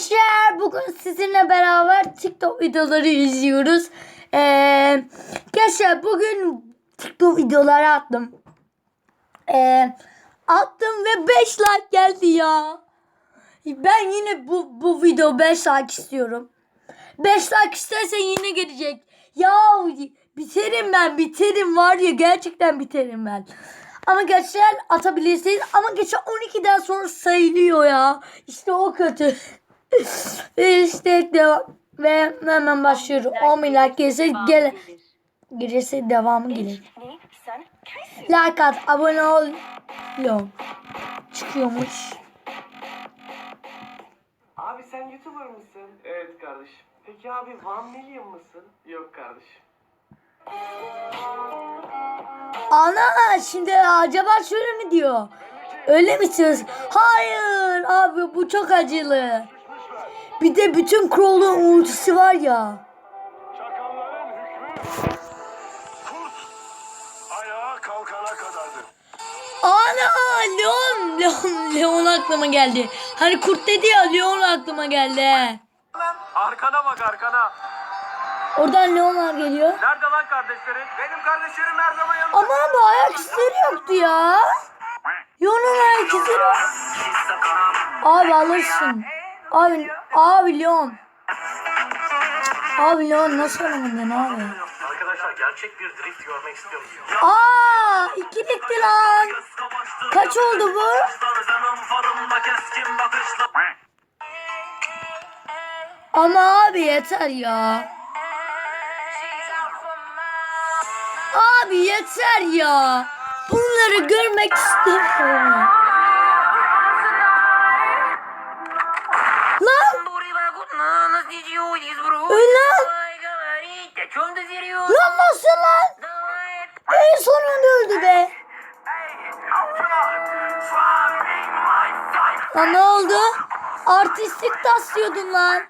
Gençler bugün sizinle beraber TikTok videoları izliyoruz. Ee, gençler bugün TikTok videoları attım. Ee, attım ve 5 like geldi ya. Ben yine bu, bu video 5 like istiyorum. 5 like istersen yine gelecek. Ya biterim ben biterim var ya gerçekten biterim ben. Ama gençler atabilirsiniz. Ama geçen 12'den sonra sayılıyor ya. İşte o kötü. İşte devam. Ve hemen başlıyorum. 10 bin like gelirse, gel gelirse devamı gelir. Like at, abone ol. Yok. Çıkıyormuş. Abi sen YouTuber mısın? Evet kardeşim. Peki abi One Million mısın? Yok kardeşim. Ana şimdi acaba şöyle mi diyor? Öyle mi diyorsun? Hayır abi bu çok acılı. Bir de bütün Crow'un ultisi var ya. Çakalların hükmü kurt ayağa kalkana kadardır. Ana Leon Leon Leon aklıma geldi. Hani kurt dedi ya Leon aklıma geldi. Arkana bak arkana. Oradan Leon geliyor. Nerede lan kardeşlerin? Benim kardeşlerim her zaman yanımda. Ama bu ayak izleri yoktu ya. Leon'un ayak izleri. Abi alırsın. Abi, abi Leon. Abi Leon nasıl oynamadın abi? Arkadaşlar gerçek bir drift görmek istiyor musunuz? Aa ikilikti lan. Kaç oldu bu? Ama abi yeter ya. Abi yeter ya. Bunları görmek istemiyorum. Ulan! lan nasıl lan? En sonunda öldü be. Lan ne oldu? Artistlik taslıyordun lan.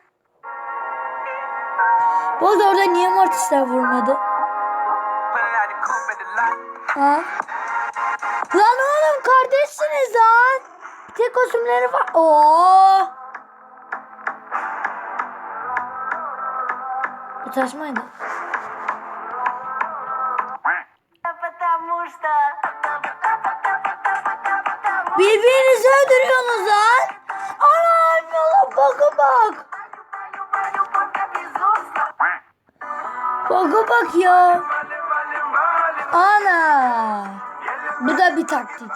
Bu arada orada niye mortisler vurmadı? Ha? Lan oğlum kardeşsiniz lan. Tek kostümleri var. Oo. Bu taşmaydı. Birbirinizi öldürüyorsunuz lan. Ana yola bakın bak. Baka bak ya. Ana. Bu da bir taktik.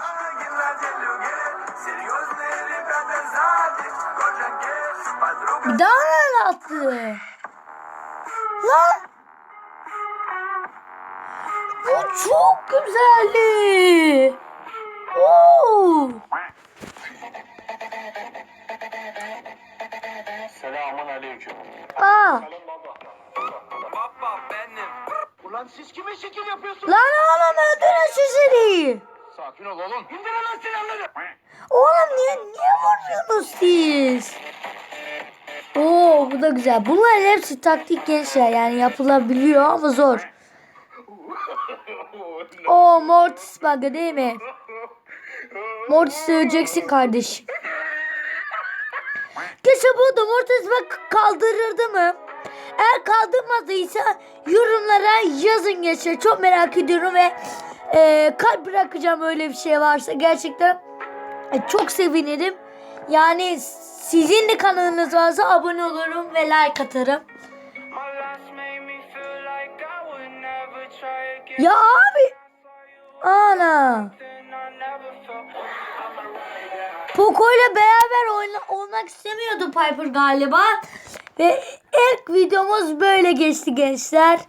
Bir daha mı attı? Lan. Bu çok güzeldi. Oo. Selamun aleyküm. Aa. Baba benim. Ulan siz kime şekil yapıyorsunuz? Lan oğlum öldürün seni. Sakin ol oğlum. İndirin lan silahları. Oğlum niye niye vuruyorsunuz siz? Oo bu da güzel. Bunların hepsi taktik gençler yani yapılabiliyor ama zor. Oo Mortis bug'ı değil mi? Mortis öleceksin kardeşim. Keşke bu Mortis bak kaldırırdı mı? Eğer kaldırmadıysa yorumlara yazın gençler. Çok merak ediyorum ve e, kalp bırakacağım öyle bir şey varsa. Gerçekten e, çok sevinirim. Yani sizin de kanalınız varsa abone olurum ve like atarım. Ya abi. Ana. Poco ile beraber oyna, olmak istemiyordu Piper galiba. Ve ilk videomuz böyle geçti gençler.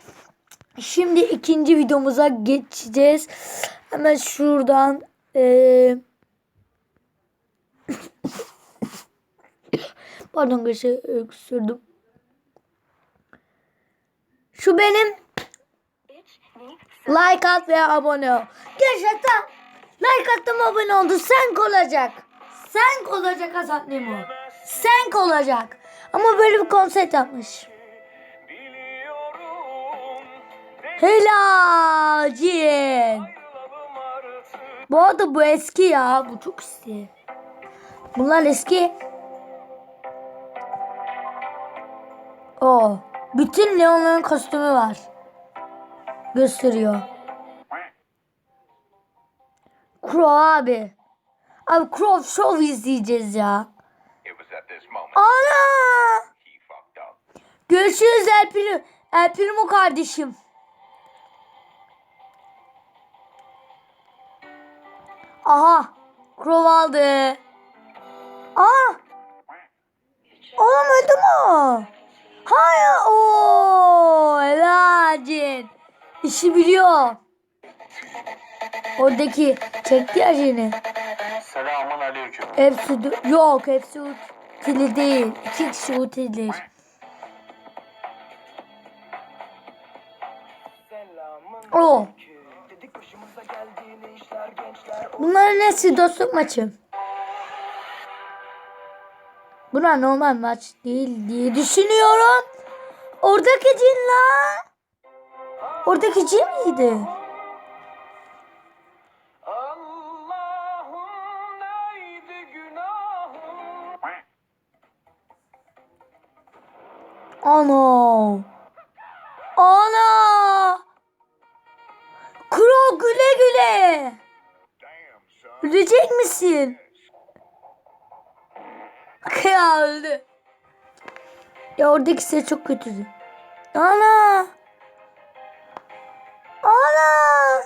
Şimdi ikinci videomuza geçeceğiz. Hemen şuradan eee Pardon arkadaşlar öksürdüm. Şu benim like at ve abone ol. Gerçekten like attım abone oldu. Sen olacak. Sen olacak Hasan Nemo. Sen olacak. Ama böyle bir konsept yapmış. Helal Cin. Bu arada bu eski ya. Bu çok eski. Bunlar eski. O. Bütün Leon'ların kostümü var. Gösteriyor. Crow abi. Abi Crow Show izleyeceğiz ya. Ana! Görüşürüz El Primo, El Primo kardeşim. Aha. Crow aldı. Aa. Oğlum öldü mü? Hayır. Oo, helal Cin. İşi biliyor. Oradaki çekti ya Cin'i. Selamun aleyküm. Hepsi yok hepsi utili değil. İki kişi utilir. O. Dedik başımıza geldiğini işler gençler. Bunların hepsi dostluk maçı. Buna normal maç değil diye düşünüyorum. Oradaki cin la. Oradaki cin miydi? Ana. Ana. Kuro güle güle. Ölecek misin? Ya öldü. Ya oradaki ses çok kötüydü. Ana. Ana.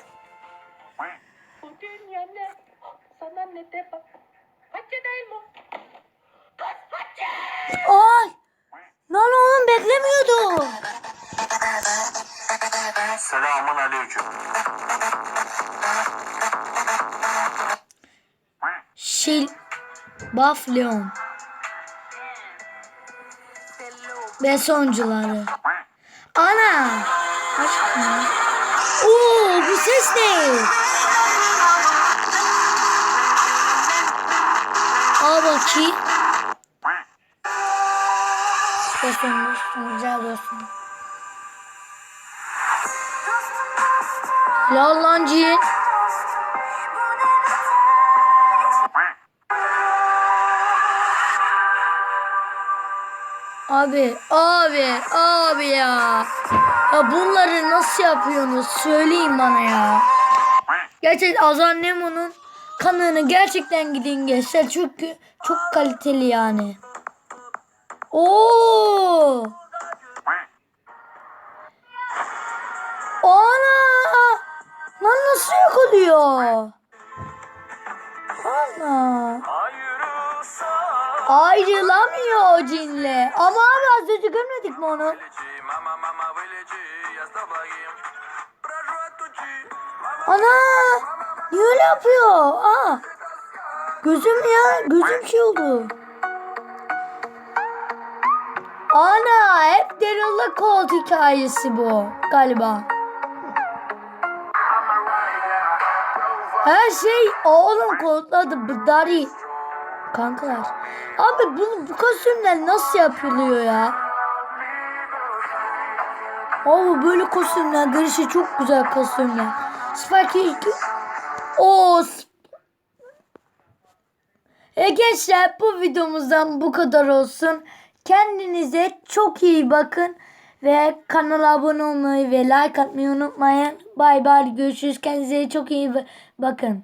Bu dünya ne? Sana ne de bak. Hacı değil mi? Ay. Lan oğlum beklemiyordum. Selamun aleyküm. Şey. Buff Leon. Ve soncuları. Ana. Aşk mı? Oo bu ses ne? Al bakayım. Dostum dostum güzel dostum. Lal lan. Abi, abi, abi ya. Ya bunları nasıl yapıyorsunuz? Söyleyin bana ya. Gerçekten Azar Nemo'nun kanını gerçekten gidin gençler. Çünkü çok kaliteli yani. Oo! Ana! Lan nasıl yakalıyor? Ana! Ayrılamıyor cinle. Ama abi az önce görmedik mi onu? Ana! Niye öyle yapıyor? Aa! Gözüm ya, gözüm şey oldu. Ana, hep Daryl'la Colt hikayesi bu galiba. Her şey oğlum Colt'ladı. Bu Dari. Kankalar. Abi bu, bu kostümler nasıl yapılıyor ya? Abi böyle kostümler, girişi çok güzel kostümler. Spike ilk... Oo, e bu videomuzdan bu kadar olsun. Kendinize çok iyi bakın. Ve kanala abone olmayı ve like atmayı unutmayın. Bay bay görüşürüz. Kendinize çok iyi bakın.